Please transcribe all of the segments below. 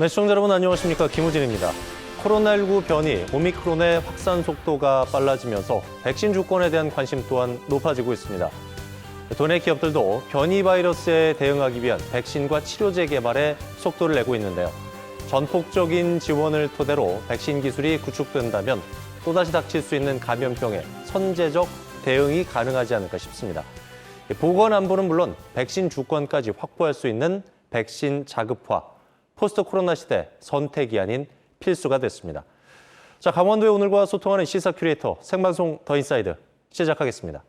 네, 시청자 여러분 안녕하십니까. 김우진입니다. 코로나19 변이 오미크론의 확산 속도가 빨라지면서 백신 주권에 대한 관심 또한 높아지고 있습니다. 도내 기업들도 변이 바이러스에 대응하기 위한 백신과 치료제 개발에 속도를 내고 있는데요. 전폭적인 지원을 토대로 백신 기술이 구축된다면 또다시 닥칠 수 있는 감염병에 선제적 대응이 가능하지 않을까 싶습니다. 보건 안보는 물론 백신 주권까지 확보할 수 있는 백신 자급화, 포스트 코로나 시대 선택이 아닌 필수가 됐습니다. 자, 강원도의 오늘과 소통하는 시사 큐레이터 생방송 더 인사이드 시작하겠습니다.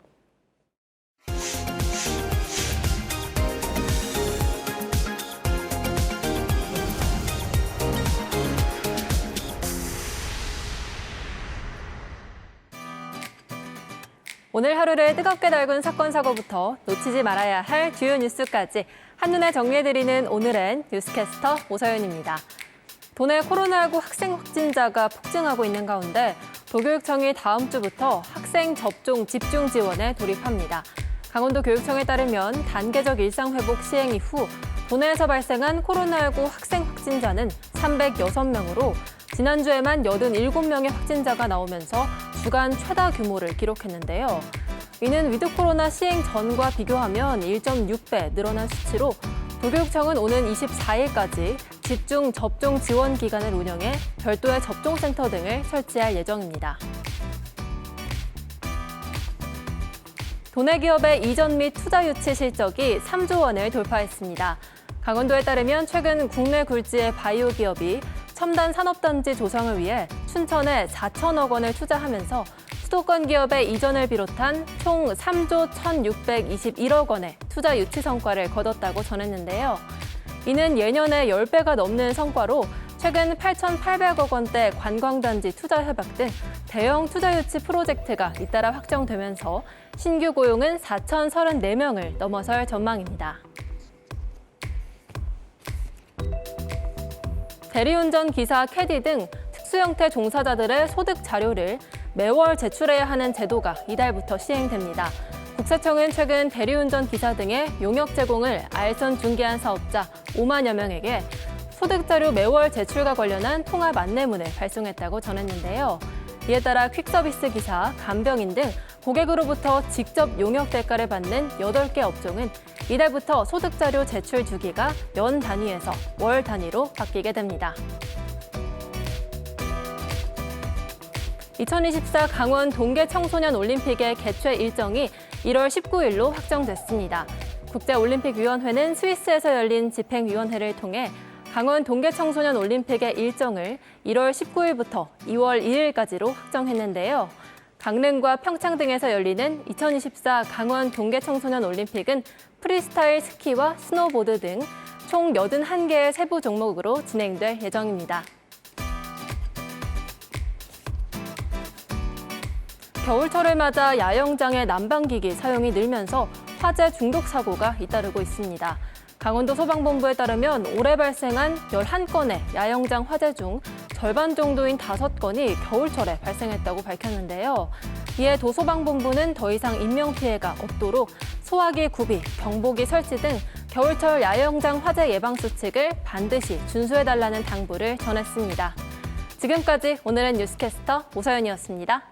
오늘 하루를 뜨겁게 달군 사건 사고부터 놓치지 말아야 할 주요 뉴스까지 한눈에 정리해드리는 오늘의 뉴스캐스터 오서연입니다. 도내 코로나19 학생 확진자가 폭증하고 있는 가운데 도교육청이 다음 주부터 학생 접종 집중 지원에 돌입합니다. 강원도 교육청에 따르면 단계적 일상 회복 시행 이후 도내에서 발생한 코로나19 학생 확진자는 306명으로 지난주에만 87명의 확진자가 나오면서 주간 최다 규모를 기록했는데요. 이는 위드 코로나 시행 전과 비교하면 1.6배 늘어난 수치로 도교육청은 오는 24일까지 집중 접종 지원 기간을 운영해 별도의 접종센터 등을 설치할 예정입니다. 도내 기업의 이전 및 투자 유치 실적이 3조 원을 돌파했습니다. 강원도에 따르면 최근 국내 굴지의 바이오 기업이 첨단 산업단지 조성을 위해 춘천에 4천억 원을 투자하면서 수도권 기업의 이전을 비롯한 총 3조 1,621억 원의 투자 유치 성과를 거뒀다고 전했는데요. 이는 예년의 10배가 넘는 성과로 최근 8,800억 원대 관광단지 투자 협약 등 대형 투자 유치 프로젝트가 잇따라 확정되면서 신규 고용은 4,034명을 넘어설 전망입니다. 대리운전 기사, 캐디 등 특수 형태 종사자들의 소득 자료를 매월 제출해야 하는 제도가 이달부터 시행됩니다. 국세청은 최근 대리운전 기사 등의 용역 제공을 알선 중개한 사업자 5만여 명에게 소득 자료 매월 제출과 관련한 통합 안내문을 발송했다고 전했는데요. 이에 따라 퀵서비스 기사, 간병인 등 고객으로부터 직접 용역 대가를 받는 8개 업종은 이달부터 소득 자료 제출 주기가 연 단위에서 월 단위로 바뀌게 됩니다. 2024 강원 동계 청소년 올림픽의 개최 일정이 1월 19일로 확정됐습니다. 국제올림픽위원회는 스위스에서 열린 집행위원회를 통해 강원 동계 청소년 올림픽의 일정을 1월 19일부터 2월 2일까지로 확정했는데요. 강릉과 평창 등에서 열리는 2024 강원 동계 청소년 올림픽은 프리스타일 스키와 스노보드 등 총 81개의 세부 종목으로 진행될 예정입니다. 겨울철을 맞아 야영장의 난방기기 사용이 늘면서 화재 중독 사고가 잇따르고 있습니다. 강원도 소방본부에 따르면 올해 발생한 11건의 야영장 화재 중 절반 정도인 5건이 겨울철에 발생했다고 밝혔는데요. 이에 도소방본부는 더 이상 인명피해가 없도록 소화기 구비, 경보기 설치 등 겨울철 야영장 화재 예방 수칙을 반드시 준수해달라는 당부를 전했습니다. 지금까지 오늘의 뉴스캐스터 오서연이었습니다.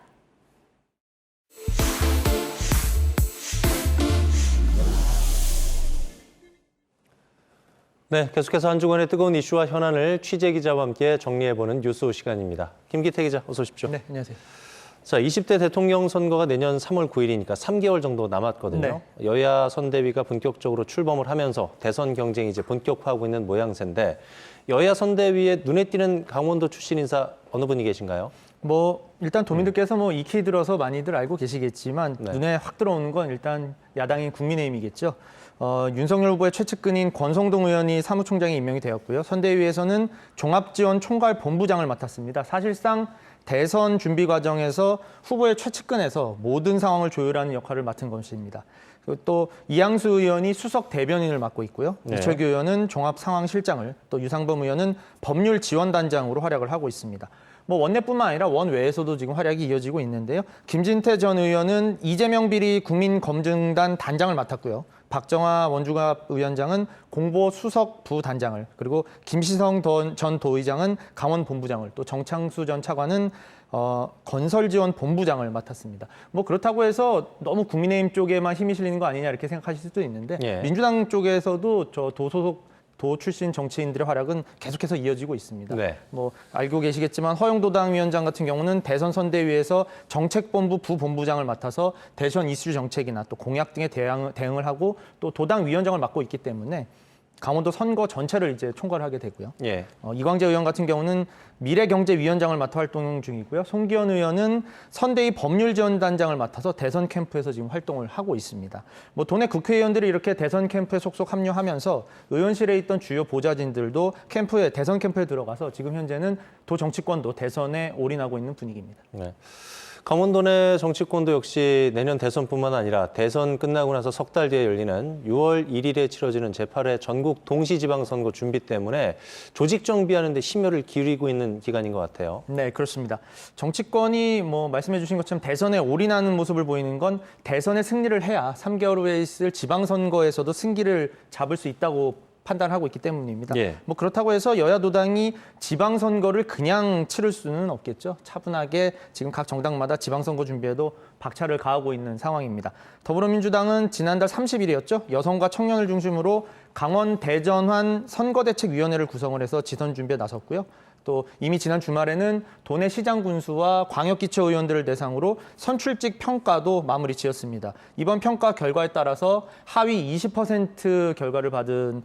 네, 계속해서 한 주간의 뜨거운 이슈와 현안을 취재 기자와 함께 정리해보는 뉴스 시간입니다. 김기태 기자, 어서 오십시오. 네, 안녕하세요. 자, 20대 대통령 선거가 내년 3월 9일이니까 3개월 정도 남았거든요. 여야 선대위가 본격적으로 출범을 하면서 대선 경쟁이 이제 본격화하고 있는 모양새인데 여야 선대위에 눈에 띄는 강원도 출신 인사 어느 분이 계신가요? 뭐 일단 도민들께서 뭐 익히 들어서 많이들 알고 계시겠지만 네. 눈에 확 들어오는 건 일단 야당인 국민의힘이겠죠. 어, 윤석열 후보의 최측근인 권성동 의원이 사무총장에 임명이 되었고요. 선대위에서는 종합지원 총괄 본부장을 맡았습니다. 사실상 대선 준비 과정에서 후보의 최측근에서 모든 상황을 조율하는 역할을 맡은 것입니다. 또 이양수 의원이 수석 대변인을 맡고 있고요. 네. 이철규 의원은 종합 상황 실장을 또 유상범 의원은 법률 지원 단장으로 활약을 하고 있습니다. 뭐 원내뿐만 아니라 원외에서도 지금 활약이 이어지고 있는데요. 김진태 전 의원은 이재명 비리 국민검증단 단장을 맡았고요. 박정화 원주갑 위원장은 공보 수석 부단장을 그리고 김시성 던- 전 도의장은 강원 본부장을 또 정창수 전 차관은 어, 건설 지원 본부장을 맡았습니다. 뭐 그렇다고 해서 너무 국민의힘 쪽에만 힘이 실리는 거 아니냐 이렇게 생각하실 수도 있는데 예. 민주당 쪽에서도 저 도소속 도 출신 정치인들의 활약은 계속해서 이어지고 있습니다. 네. 뭐 알고 계시겠지만 허영도당 위원장 같은 경우는 대선 선대위에서 정책본부 부본부장을 맡아서 대선 이슈 정책이나 또 공약 등에 대응, 대응을 하고 또 도당 위원장을 맡고 있기 때문에 강원도 선거 전체를 이제 총괄 하게 되고요. 예. 어, 이광재 의원 같은 경우는 미래경제위원장을 맡아 활동 중이고요. 송기현 의원은 선대위 법률지원단장을 맡아서 대선 캠프에서 지금 활동을 하고 있습니다. 뭐 도내 국회의원들이 이렇게 대선 캠프에 속속 합류하면서 의원실에 있던 주요 보좌진들도 캠프에 대선 캠프에 들어가서 지금 현재는 도 정치권도 대선에 올인하고 있는 분위기입니다. 네. 강원도 내 정치권도 역시 내년 대선뿐만 아니라 대선 끝나고 나서 석 달 뒤에 열리는 6월 1일에 치러지는 제8회 전국 동시지방선거 준비 때문에 조직 정비하는 데 심혈을 기울이고 있는 기간인 것 같아요. 네, 그렇습니다. 정치권이 뭐 말씀해 주신 것처럼 대선에 올인하는 모습을 보이는 건 대선에 승리를 해야 3개월 후에 있을 지방선거에서도 승기를 잡을 수 있다고 판단하고 있기 때문입니다. 예. 뭐 그렇다고 해서 여야 도당이 지방선거를 그냥 치를 수는 없겠죠. 차분하게 지금 각 정당마다 지방선거 준비에도 박차를 가하고 있는 상황입니다. 더불어민주당은 지난달 30일이었죠. 여성과 청년을 중심으로 강원 대전환 선거대책위원회를 구성을 해서 지선 준비에 나섰고요. 또 이미 지난 주말에는 도내 시장 군수와 광역기초 의원들을 대상으로 선출직 평가도 마무리 지었습니다. 이번 평가 결과에 따라서 하위 20% 결과를 받은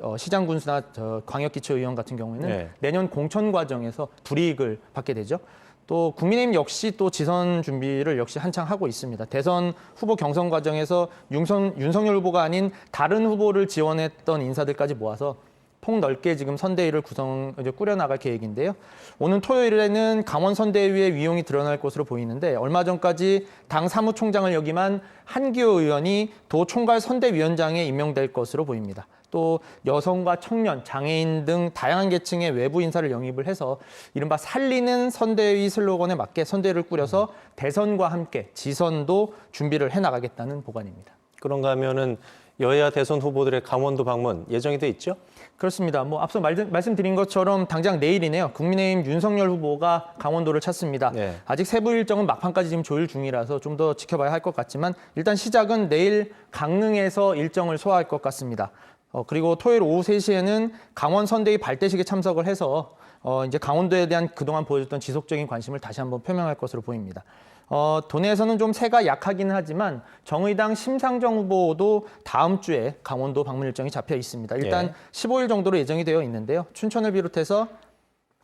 어, 시장 군수나 저 광역기초의원 같은 경우에는 네. 내년 공천 과정에서 불이익을 받게 되죠. 또 국민의힘 역시 또 지선 준비를 역시 한창 하고 있습니다. 대선 후보 경선 과정에서 윤선, 윤석열 후보가 아닌 다른 후보를 지원했던 인사들까지 모아서 폭넓게 지금 선대위를 구성 이제 꾸려나갈 계획인데요. 오는 토요일에는 강원 선대위의 위용이 드러날 것으로 보이는데 얼마 전까지 당 사무총장을 역임한 한기호 의원이 도 총괄 선대위원장에 임명될 것으로 보입니다. 또 여성과 청년, 장애인 등 다양한 계층의 외부 인사를 영입을 해서 이른바 살리는 선대위 슬로건에 맞게 선대위를 꾸려서 대선과 함께 지선도 준비를 해 나가겠다는 보관입니다. 그런가 하면은 여야 대선 후보들의 강원도 방문 예정이 돼 있죠? 그렇습니다. 뭐 앞서 말, 말씀드린 것처럼 당장 내일이네요. 국민의힘 윤석열 후보가 강원도를 찾습니다. 네. 아직 세부 일정은 막판까지 지금 조율 중이라서 좀 더 지켜봐야 할 것 같지만 일단 시작은 내일 강릉에서 일정을 소화할 것 같습니다. 어, 그리고 토요일 오후 3시에는 강원 선대위 발대식에 참석을 해서 어, 이제 강원도에 대한 그동안 보여줬던 지속적인 관심을 다시 한번 표명할 것으로 보입니다. 어, 도내에서는 좀 세가 약하기는 하지만 정의당 심상정 후보도 다음 주에 강원도 방문 일정이 잡혀 있습니다. 일단 예. 15일 정도로 예정이 되어 있는데요. 춘천을 비롯해서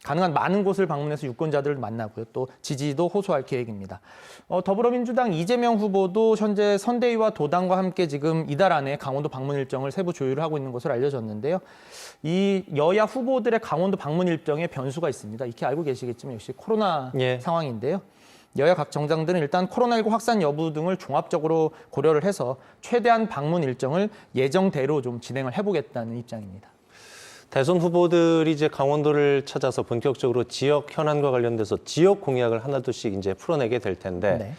가능한 많은 곳을 방문해서 유권자들을 만나고요. 또 지지도 호소할 계획입니다. 어, 더불어민주당 이재명 후보도 현재 선대위와 도당과 함께 지금 이달 안에 강원도 방문 일정을 세부 조율을 하고 있는 것으로 알려졌는데요. 이 여야 후보들의 강원도 방문 일정에 변수가 있습니다. 익히 알고 계시겠지만 역시 코로나 예. 상황인데요. 여야 각 정당들은 일단 코로나19 확산 여부 등을 종합적으로 고려를 해서 최대한 방문 일정을 예정대로 좀 진행을 해보겠다는 입장입니다. 대선 후보들이 이제 강원도를 찾아서 본격적으로 지역 현안과 관련돼서 지역 공약을 하나둘씩 이제 풀어내게 될 텐데 네.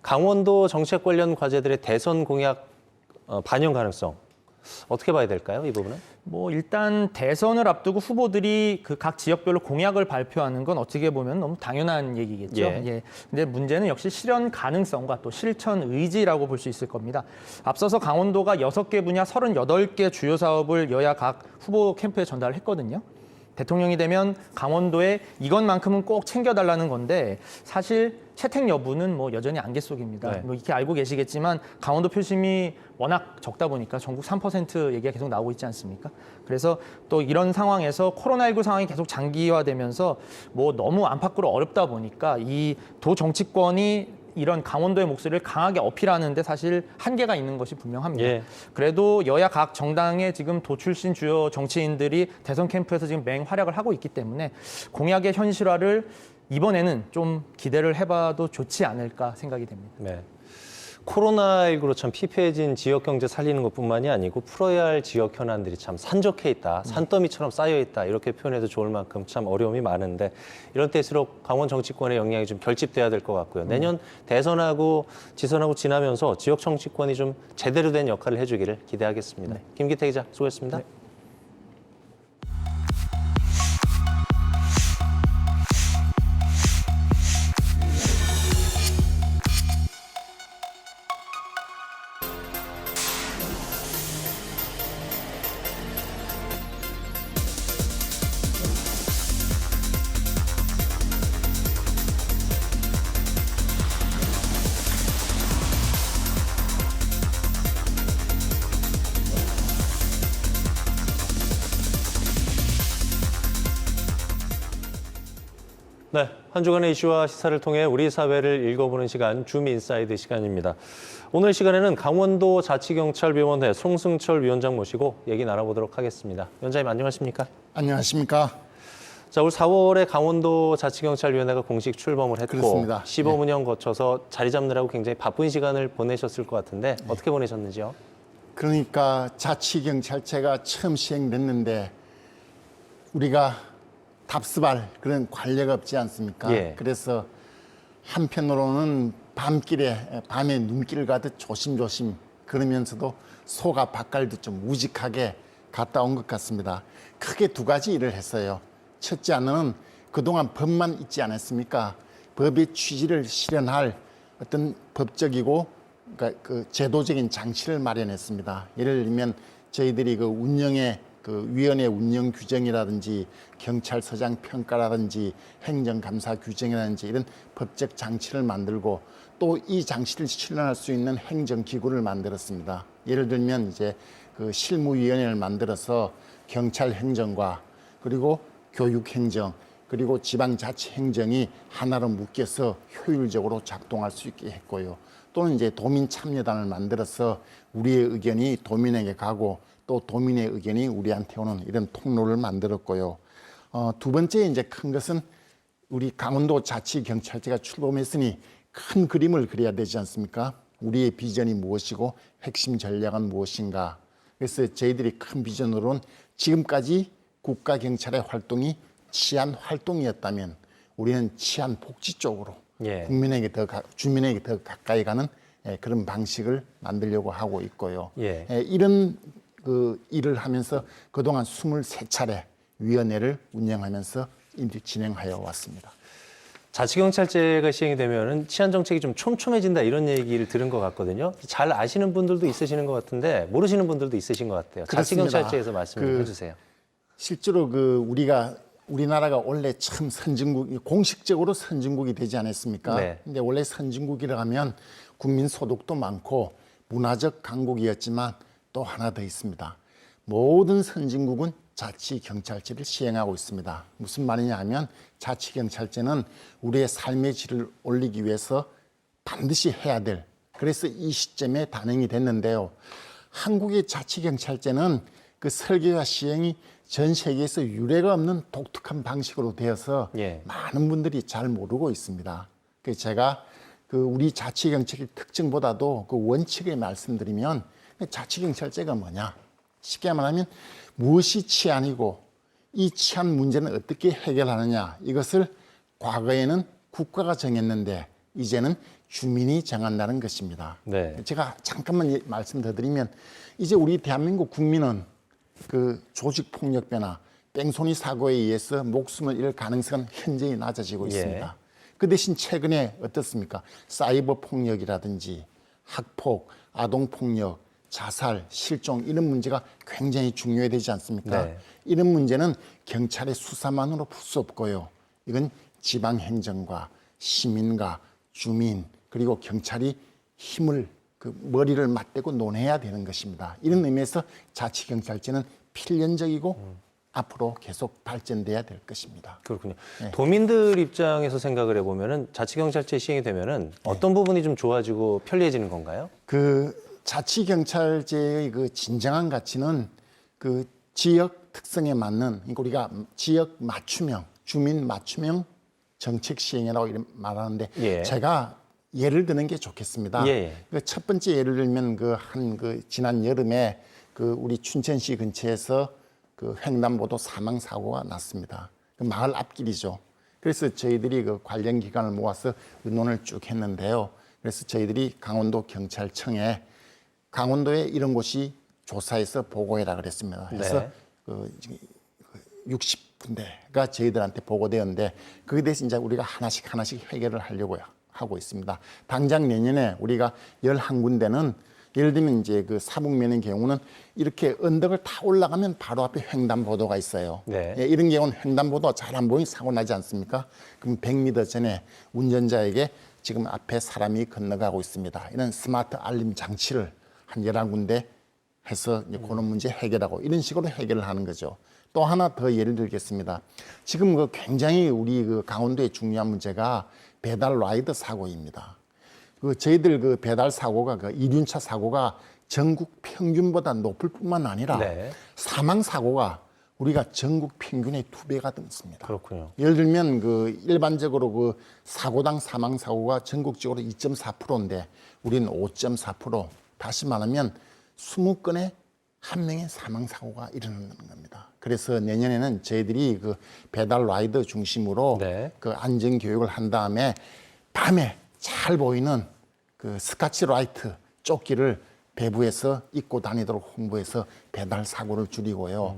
강원도 정책 관련 과제들의 대선 공약 어, 반영 가능성 어떻게 봐야 될까요? 이 부분은? 뭐 일단 대선을 앞두고 후보들이 그 각 지역별로 공약을 발표하는 건 어떻게 보면 너무 당연한 얘기겠죠. 예. 예. 근데 문제는 역시 실현 가능성과 또 실천 의지라고 볼 수 있을 겁니다. 앞서서 강원도가 여섯 개 분야 38개 주요 사업을 여야 각 후보 캠프에 전달을 했거든요. 대통령이 되면 강원도에 이것만큼은 꼭 챙겨달라는 건데 사실 채택 여부는 뭐 여전히 안개 속입니다. 네. 뭐 이렇게 알고 계시겠지만 강원도 표심이 워낙 적다 보니까 전국 3% 얘기가 계속 나오고 있지 않습니까? 그래서 또 이런 상황에서 코로나19 상황이 계속 장기화되면서 뭐 너무 안팎으로 어렵다 보니까 이 도 정치권이 이런 강원도의 목소리를 강하게 어필하는데 사실 한계가 있는 것이 분명합니다. 예. 그래도 여야 각 정당의 지금 도 출신 주요 정치인들이 대선 캠프에서 지금 맹활약을 하고 있기 때문에 공약의 현실화를 이번에는 좀 기대를 해봐도 좋지 않을까 생각이 됩니다. 네. 코로나19로 참 피폐해진 지역 경제 살리는 것뿐만이 아니고 풀어야 할 지역 현안들이 참 산적해 있다, 산더미처럼 쌓여 있다 이렇게 표현해도 좋을 만큼 참 어려움이 많은데 이런 때일수록 강원 정치권의 영향이 좀 결집돼야 될 것 같고요. 내년 대선하고 지선하고 지나면서 지역 정치권이 좀 제대로 된 역할을 해주기를 기대하겠습니다. 김기태 기자 수고했습니다. 네, 한 주간의 이슈와 시사를 통해 우리 사회를 읽어보는 시간 줌 인사이드 시간입니다. 오늘 시간에는 강원도 자치경찰위원회 송승철 위원장 모시고 얘기 나눠보도록 하겠습니다. 위원장님 안녕하십니까? 안녕하십니까? 자, 올 4월에 강원도 자치경찰위원회가 공식 출범을 했고 그렇습니다. 시범 운영 거쳐서 자리 잡느라고 굉장히 바쁜 시간을 보내셨을 것 같은데 어떻게 보내셨는지요? 그러니까 자치경찰제가 처음 시행됐는데 우리가 답습할 그런 관례가 없지 않습니까? 예. 그래서 한편으로는 밤길에 밤에 눈길 가듯 조심조심 그러면서도 소가 밭갈듯 좀 우직하게 갔다 온 것 같습니다. 크게 두 가지 일을 했어요. 첫째는 그동안 법만 있지 않았습니까? 법의 취지를 실현할 어떤 법적이고 그러니까 그 제도적인 장치를 마련했습니다. 예를 들면 저희들이 그 운영의 그 위원회 운영 규정이라든지 경찰서장 평가라든지 행정감사 규정이라든지 이런 법적 장치를 만들고 또 이 장치를 실현할 수 있는 행정기구를 만들었습니다. 예를 들면 이제 그 실무위원회를 만들어서 경찰 행정과 그리고 교육 행정 그리고 지방자치 행정이 하나로 묶여서 효율적으로 작동할 수 있게 했고요. 또는 이제 도민 참여단을 만들어서 우리의 의견이 도민에게 가고 또 도민의 의견이 우리한테 오는 이런 통로를 만들었고요. 어, 두 번째 이제 큰 것은 우리 강원도 자치경찰제가 출범했으니 큰 그림을 그려야 되지 않습니까? 우리의 비전이 무엇이고 핵심 전략은 무엇인가? 그래서 저희들이 큰 비전으로는 지금까지 국가경찰의 활동이 치안 활동이었다면 우리는 치안 복지 쪽으로 예. 국민에게 더 가, 주민에게 더 가까이 가는 예, 그런 방식을 만들려고 하고 있고요. 예. 예, 이런 그 일을 하면서 그동안 23차례 위원회를 운영하면서 이제 진행하여 왔습니다. 자치경찰제가 시행이 되면은 치안 정책이 좀 촘촘해진다 이런 얘기를 들은 것 같거든요. 잘 아시는 분들도 있으시는 것 같은데 모르시는 분들도 있으신 것 같아요. 그렇습니다. 자치경찰제에서 말씀 좀그 해주세요. 실제로 그 우리가 우리나라가 원래 처음 선진국 공식적으로 선진국이 되지 않았습니까? 네. 근데 원래 선진국이라 하면 국민 소득도 많고 문화적 강국이었지만 또 하나 더 있습니다. 모든 선진국은 자치 경찰제를 시행하고 있습니다. 무슨 말이냐 하면 자치 경찰제는 우리의 삶의 질을 올리기 위해서 반드시 해야 될 그래서 이 시점에 단행이 됐는데요. 한국의 자치경찰제는 그 설계와 시행이 전 세계에서 유례가 없는 독특한 방식으로 되어서 예. 많은 분들이 잘 모르고 있습니다. 그 제가 그 우리 자치경찰의 특징보다도 그 원칙을 말씀드리면 자치경찰제가 뭐냐? 쉽게 말하면 무엇이 치안이고 이 치안 문제는 어떻게 해결하느냐 이것을 과거에는 국가가 정했는데 이제는 주민이 정한다는 것입니다. 네. 제가 잠깐만 예- 말씀 더 드리면 이제 우리 대한민국 국민은 그 조직 폭력배나 뺑소니 사고에 의해서 목숨을 잃을 가능성은 현저히 낮아지고 예. 있습니다. 그 대신 최근에 어떻습니까? 사이버 폭력이라든지 학폭, 아동 폭력, 자살, 실종 이런 문제가 굉장히 중요해 되지 않습니까? 네. 이런 문제는 경찰의 수사만으로 풀 수 없고요. 이건 지방 행정과 시민과 주민 그리고 경찰이 힘을 그 머리를 맞대고 논해야 되는 것입니다. 이런 의미에서 자치 경찰제는 필연적이고 앞으로 계속 발전돼야 될 것입니다. 그렇군요. 네. 도민들 입장에서 생각을 해보면은 자치경찰제 시행이 되면은 네. 어떤 부분이 좀 좋아지고 편리해지는 건가요? 그 자치 경찰제의 그 진정한 가치는 그 지역 특성에 맞는 그러니까 우리가 지역 맞춤형 주민 맞춤형 정책 시행이라고 말하는데 예. 제가 예를 드는 게 좋겠습니다. 예, 예. 그첫 번째 예를 들면 그한그 지난 여름에 그 우리 춘천시 근처에서 그 횡단보도 사망 사고가 났습니다. 그 마을 앞길이죠. 그래서 저희들이 그 관련 기관을 모아서 의논을 쭉 했는데요. 그래서 저희들이 강원도 경찰청에 강원도에 이런 곳이 조사해서 보고해라 그랬습니다. 그래서 네. 그 60군데가 저희들한테 보고되었는데 거기에 대해서 이제 우리가 하나씩 하나씩 해결을 하려고 하고 있습니다. 당장 내년에 우리가 11군데는 예를 들면 이제 그 사북면의 경우는 이렇게 언덕을 다 올라가면 바로 앞에 횡단보도가 있어요. 네. 예, 이런 경우는 횡단보도 잘 안 보이면 사고 나지 않습니까? 그럼 100m 전에 운전자에게 지금 앞에 사람이 건너가고 있습니다. 이런 스마트 알림 장치를 한 11군데 해서 이제 그런 문제 해결하고 이런 식으로 해결을 하는 거죠. 또 하나 더 예를 들겠습니다. 지금 그 굉장히 우리 그 강원도의 중요한 문제가 배달 라이더 사고입니다. 그 저희들 그 배달 사고가 그 이륜차 사고가 전국 평균보다 높을 뿐만 아니라 네. 사망 사고가 우리가 전국 평균의 두 배가 넘습니다. 그렇군요. 예를 들면 그 일반적으로 그 사고당 사망 사고가 전국적으로 2.4%인데 우리는 5.4% 다시 말하면 20건에 한 명의 사망 사고가 일어나는 겁니다. 그래서 내년에는 저희들이 그 배달 라이더 중심으로 네. 그 안전 교육을 한 다음에 밤에 잘 보이는 그 스카치 라이트 조끼를 배부해서 입고 다니도록 홍보해서 배달 사고를 줄이고요.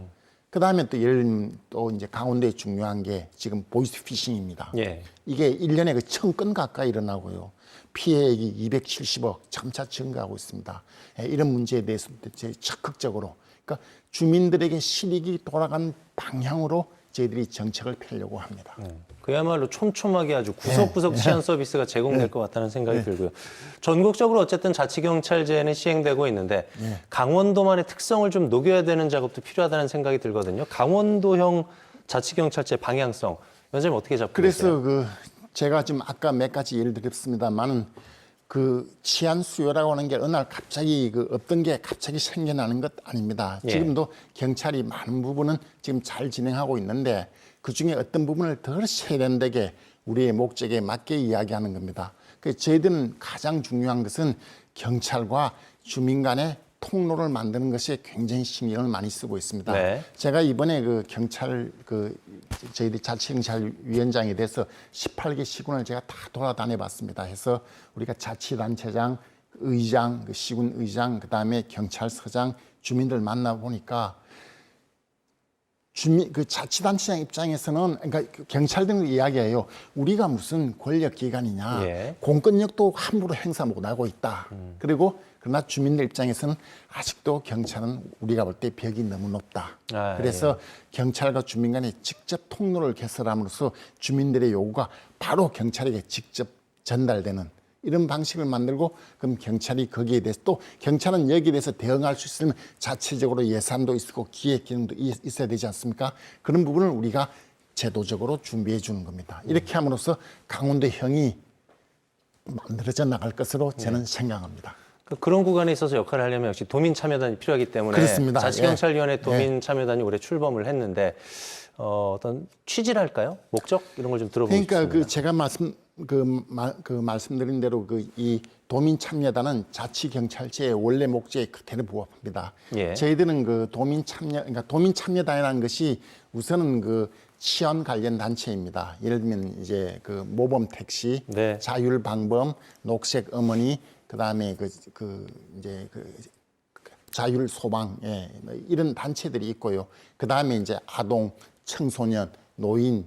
그 다음에 또 예를 들면 또 이제 강원도에 중요한 게 지금 보이스 피싱입니다. 예. 이게 일년에그 천 건 가까이 일어나고요. 피해액이 270억 점차 증가하고 있습니다. 예, 이런 문제에 대해서 제 적극적으로 그러니까 주민들에게 실익이 돌아간 방향으로 저희들이 정책을 펴려고 합니다. 그야말로 촘촘하게 아주 구석구석 치안 서비스가 제공될 것 같다는 생각이 들고요. 전국적으로 어쨌든 자치경찰제는 시행되고 있는데 강원도만의 특성을 좀 녹여야 되는 작업도 필요하다는 생각이 들거든요. 강원도형 자치경찰제 방향성, 원장님 어떻게 잡고 계세요? 그래서 그 제가 지금 아까 몇 가지 예를 드렸습니다만은 그 치안 수요라고 하는 게 어느 날 갑자기 그 없던 게 갑자기 생겨나는 것 아닙니다. 예. 지금도 경찰이 많은 부분은 지금 잘 진행하고 있는데 그 중에 어떤 부분을 더 세련되게 우리의 목적에 맞게 이야기하는 겁니다. 그 저희들은 가장 중요한 것은 경찰과 주민 간의 통로를 만드는 것에 굉장히 신경을 많이 쓰고 있습니다. 네. 제가 이번에 그 경찰 그 저희들 자치경찰 위원장에 대해서 18개 시군을 제가 다 돌아다녀 봤습니다. 해서 우리가 자치단체장, 의장, 그 시군 의장, 그다음에 경찰서장, 주민들 만나 보니까 주민 그 자치단체장 입장에서는 그러니까 그 경찰들 이야기해요. 우리가 무슨 권력 기관이냐. 예. 공권력도 함부로 행사 못 하고 있다. 그리고 그러나 주민들 입장에서는 아직도 경찰은 우리가 볼 때 벽이 너무 높다. 아, 그래서 경찰과 주민 간에 직접 통로를 개설함으로써 주민들의 요구가 바로 경찰에게 직접 전달되는 이런 방식을 만들고 그럼 경찰이 거기에 대해서 또 경찰은 여기에 대해서 대응할 수 있으면 자체적으로 예산도 있고 기획 기능도 이- 있어야 되지 않습니까? 그런 부분을 우리가 제도적으로 준비해 주는 겁니다. 이렇게 함으로써 강원도형이 만들어져 나갈 것으로 저는 생각합니다. 그- 그런 구간에 있어서 역할을 하려면 역시 도민 참여단이 필요하기 때문에 그렇습니다. 자치경찰위원회 예. 도민 참여단이 올해 출범을 했는데 어, 어떤 취지랄까요? 목적 이런 걸 좀 들어보고 그러니까 싶습니다. 그 제가 말씀 그, 말, 그 말씀드린 대로 그 이 도민 참여단은 자치 경찰제의 원래 목적에 그대로 부합합니다. 예. 저희들은 그 도민 참여 그러니까 도민 참여단이라는 것이 우선은 그 치안 관련 단체입니다. 예를 들면 이제 그 모범 택시, 네. 자율 방범, 녹색 어머니, 그다음에 그, 그 이제 그 자율 소방 예, 뭐 이런 단체들이 있고요. 그 다음에 이제 아동, 청소년, 노인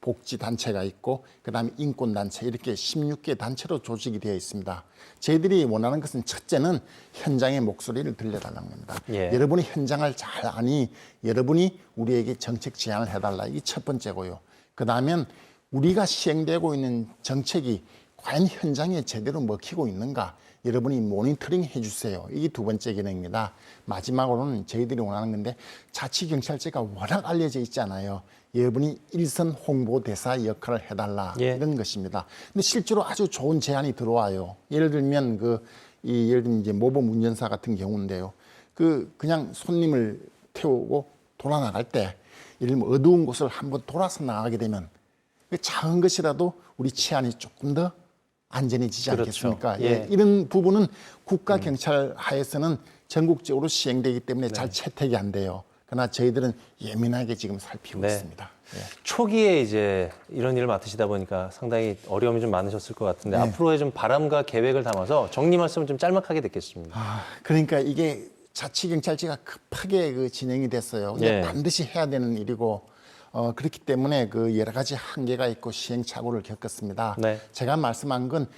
복지 단체가 있고 그다음에 인권 단체 이렇게 16개 단체로 조직이 되어 있습니다. 저희들이 원하는 것은 첫째는 현장의 목소리를 들려달라는 겁니다. 예. 여러분이 현장을 잘 아니 여러분이 우리에게 정책 제안을 해달라 이게 첫 번째고요. 그다음엔 우리가 시행되고 있는 정책이 과연 현장에 제대로 먹히고 있는가 여러분이 모니터링 해주세요. 이게 두 번째 기능입니다. 마지막으로는 저희들이 원하는 건데 자치경찰제가 워낙 알려져 있잖아요. 여러분이 일선 홍보대사 역할을 해달라 예. 이런 것입니다. 근데 실제로 아주 좋은 제안이 들어와요. 예를 들면 그 이 예를 들면 이제 모범 운전사 같은 경우인데요. 그 그냥 손님을 태우고 돌아 나갈 때 예를 들면 어두운 곳을 한번 돌아서 나가게 되면 그 작은 것이라도 우리 치안이 조금 더 안전해지지 그렇죠. 않겠습니까? 예. 예. 이런 부분은 국가 경찰 하에서는 전국적으로 시행되기 때문에 네. 잘 채택이 안 돼요. 그러나 저희들은 예민하게 지금 살피고 네. 있습니다. 예. 초기에 이제 이런 일을 맡으시다 보니까 상당히 어려움이 좀 많으셨을 것 같은데 네. 앞으로의 좀 바람과 계획을 담아서 정리 말씀을 좀 짤막하게 듣겠습니다. 아, 그러니까 이게 자치경찰제가 급하게 그 진행이 됐어요. 근데 예. 반드시 해야 되는 일이고 어, 그렇기 때문에 그 여러 가지 한계가 있고 시행착오를 겪었습니다. 네. 제가 말씀한 건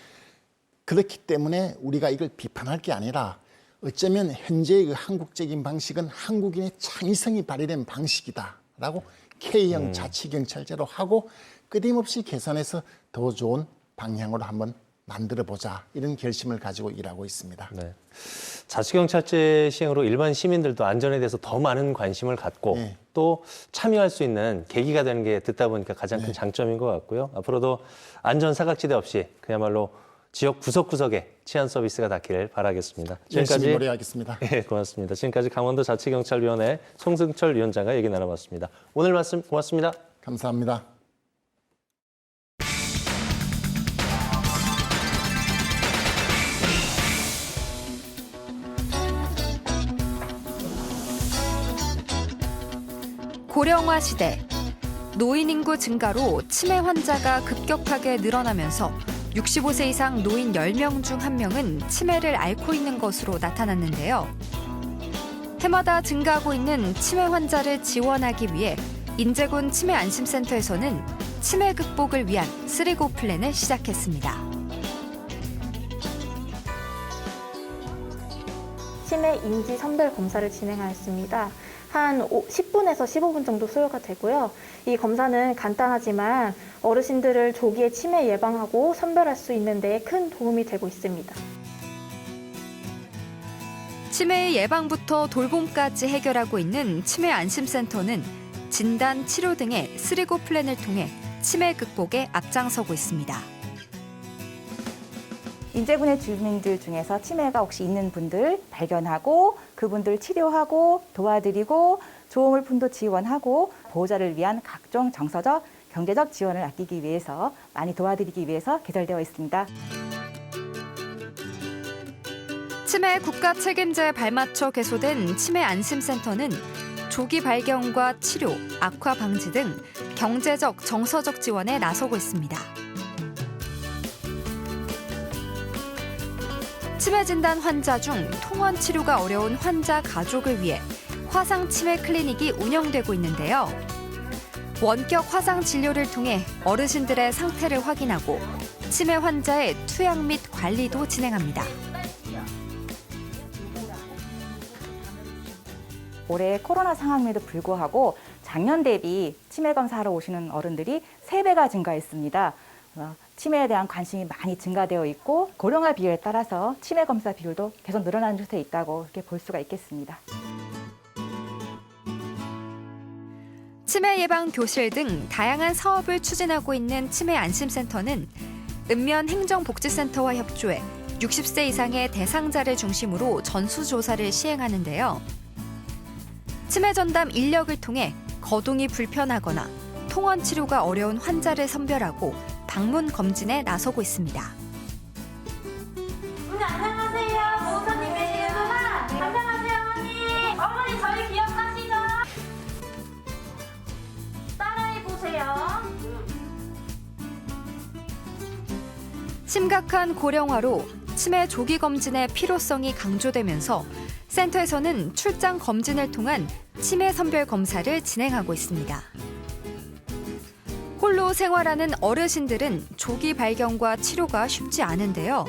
그렇기 때문에 우리가 이걸 비판할 게 아니라 어쩌면 현재의 그 한국적인 방식은 한국인의 창의성이 발휘된 방식이다라고 K형 음. 자치경찰제로 하고 끊임없이 개선해서 더 좋은 방향으로 한번 만들어 보자 이런 결심을 가지고 일하고 있습니다. 네. 자치경찰제 시행으로 일반 시민들도 안전에 대해서 더 많은 관심을 갖고 네. 또 참여할 수 있는 계기가 되는 게 듣다 보니까 가장 큰 장점인 것 같고요. 앞으로도 안전 사각지대 없이 그야말로 지역 구석구석에 치안 서비스가 닿기를 바라겠습니다. 열심히 노력하겠습니다. 예, 고맙습니다. 지금까지 강원도 자치경찰위원회 송승철 위원장과 얘기 나눠봤습니다. 오늘 말씀 고맙습니다. 감사합니다. 고령화 시대 노인 인구 증가로 치매 환자가 급격하게 늘어나면서 65세 이상 노인 10명 중 1명은 치매를 앓고 있는 것으로 나타났는데요. 해마다 증가하고 있는 치매 환자를 지원하기 위해 인제군 치매 안심센터에서는 치매 극복을 위한 쓰리고 플랜을 시작했습니다. 치매 인지 선별 검사를 진행하였습니다. 한 10분에서 15분 정도 소요가 되고요. 이 검사는 간단하지만 어르신들을 조기에 치매 예방하고 선별할 수 있는 데 큰 도움이 되고 있습니다. 치매의 예방부터 돌봄까지 해결하고 있는 치매 안심센터는 진단, 치료 등의 쓰리고 플랜을 통해 치매 극복에 앞장서고 있습니다. 인제군의 주민들 중에서 치매가 혹시 있는 분들 발견하고 그분들 치료하고 도와드리고 조호물품도 지원하고 보호자를 위한 각종 정서적, 경제적 지원을 아끼기 위해서 많이 도와드리기 위해서 개설되어 있습니다. 치매 국가 책임제에 발맞춰 개소된 치매 안심센터는 조기 발견과 치료, 악화 방지 등 경제적, 정서적 지원에 나서고 있습니다. 치매 진단 환자 중 통원 치료가 어려운 환자 가족을 위해 화상 치매 클리닉이 운영되고 있는데요. 원격 화상 진료를 통해 어르신들의 상태를 확인하고 치매 환자의 투약 및 관리도 진행합니다. 올해 코로나 상황에도 불구하고 작년 대비 치매 검사하러 오시는 어른들이 세배가 증가했습니다. 어, 치매에 대한 관심이 많이 증가되어 있고 고령화 비율에 따라서 치매 검사 비율도 계속 늘어나는 추세에 있다고 이렇게 볼 수가 있겠습니다. 치매 예방 교실 등 다양한 사업을 추진하고 있는 치매 안심센터는 읍면 행정복지센터와 협조해 60세 이상의 대상자를 중심으로 전수조사를 시행하는데요. 치매 전담 인력을 통해 거동이 불편하거나 통원 치료가 어려운 환자를 선별하고 방문 검진에 나서고 있습니다. 어머니 안녕하세요. 보호사님 계시는구나. 안녕하세요 어머니. 어머니 저희 기억하시죠? 따라해 보세요. 심각한 고령화로 치매 조기 검진의 필요성이 강조되면서 센터에서는 출장 검진을 통한 치매 선별 검사를 진행하고 있습니다. 홀로 생활하는 어르신들은 조기 발견과 치료가 쉽지 않은데요.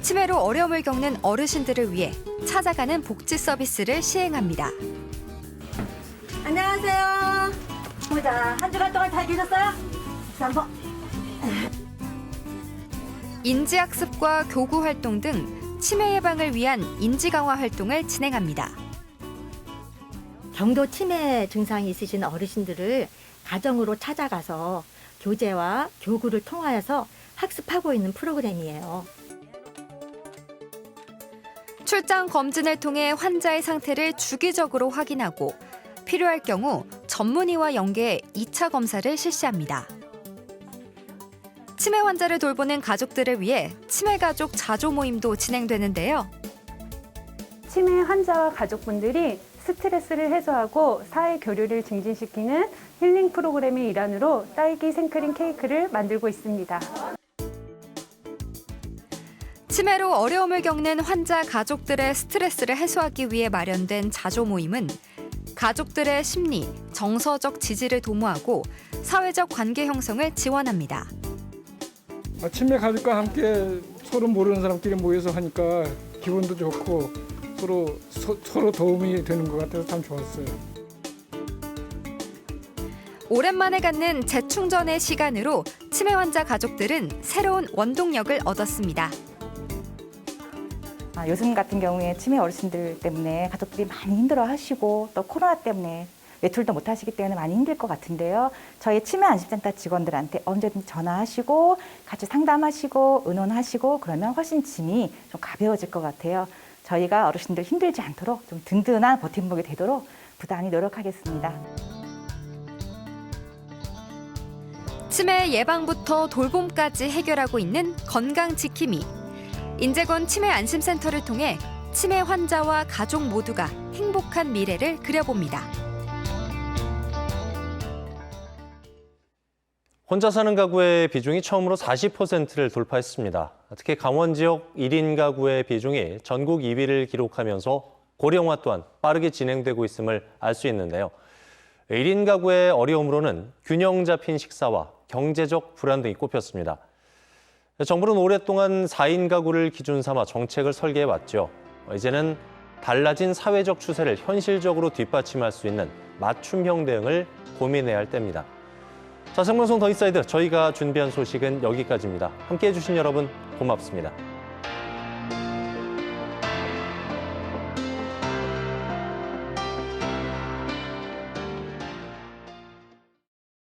치매로 어려움을 겪는 어르신들을 위해 찾아가는 복지 서비스를 시행합니다. 안녕하세요. 보자 한 주간 동안 잘 계셨어요? 한번 인지학습과 교구 활동 등 치매 예방을 위한 인지 강화 활동을 진행합니다. 경도 치매 증상이 있으신 어르신들을 가정으로 찾아가서 교재와 교구를 통하여서 학습하고 있는 프로그램이에요. 출장 검진을 통해 환자의 상태를 주기적으로 확인하고 필요할 경우 전문의와 연계해 2차 검사를 실시합니다. 치매 환자를 돌보는 가족들을 위해 치매 가족 자조 모임도 진행되는데요. 치매 환자와 가족분들이 스트레스를 해소하고 사회 교류를 증진시키는 힐링 프로그램의 일환으로 딸기 생크림 케이크를 만들고 있습니다. 치매로 어려움을 겪는 환자 가족들의 스트레스를 해소하기 위해 마련된 자조 모임은 가족들의 심리, 정서적 지지를 도모하고 사회적 관계 형성을 지원합니다. 치매 가족과 함께 서로 모르는 사람끼리 모여서 하니까 기분도 좋고 서로 서, 서로 도움이 되는 것 같아서 참 좋았어요. 오랜만에 갖는 재충전의 시간으로 치매 환자 가족들은 새로운 원동력을 얻었습니다. 아, 요즘 같은 경우에 치매 어르신들 때문에 가족들이 많이 힘들어하시고 또 코로나 때문에 외출도 못 하시기 때문에 많이 힘들 것 같은데요. 저희 치매 안심센터 직원들한테 언제든지 전화하시고 같이 상담하시고 의논하시고 그러면 훨씬 짐이 좀 가벼워질 것 같아요. 저희가 어르신들 힘들지 않도록 좀 든든한 버팀목이 되도록 부단히 노력하겠습니다. 치매 예방부터 돌봄까지 해결하고 있는 건강 지킴이. 인재건 치매 안심센터를 통해 치매 환자와 가족 모두가 행복한 미래를 그려봅니다. 혼자 사는 가구의 비중이 처음으로 40%를 돌파했습니다. 특히 강원 지역 1인 가구의 비중이 전국 2위를 기록하면서 고령화 또한 빠르게 진행되고 있음을 알 수 있는데요. 1인 가구의 어려움으로는 균형 잡힌 식사와 경제적 불안 등이 꼽혔습니다. 정부는 오랫동안 4인 가구를 기준 삼아 정책을 설계해 왔죠. 이제는 달라진 사회적 추세를 현실적으로 뒷받침할 수 있는 맞춤형 대응을 고민해야 할 때입니다. 자, 생방송 더 인사이드 저희가 준비한 소식은 여기까지입니다. 함께해 주신 여러분 고맙습니다.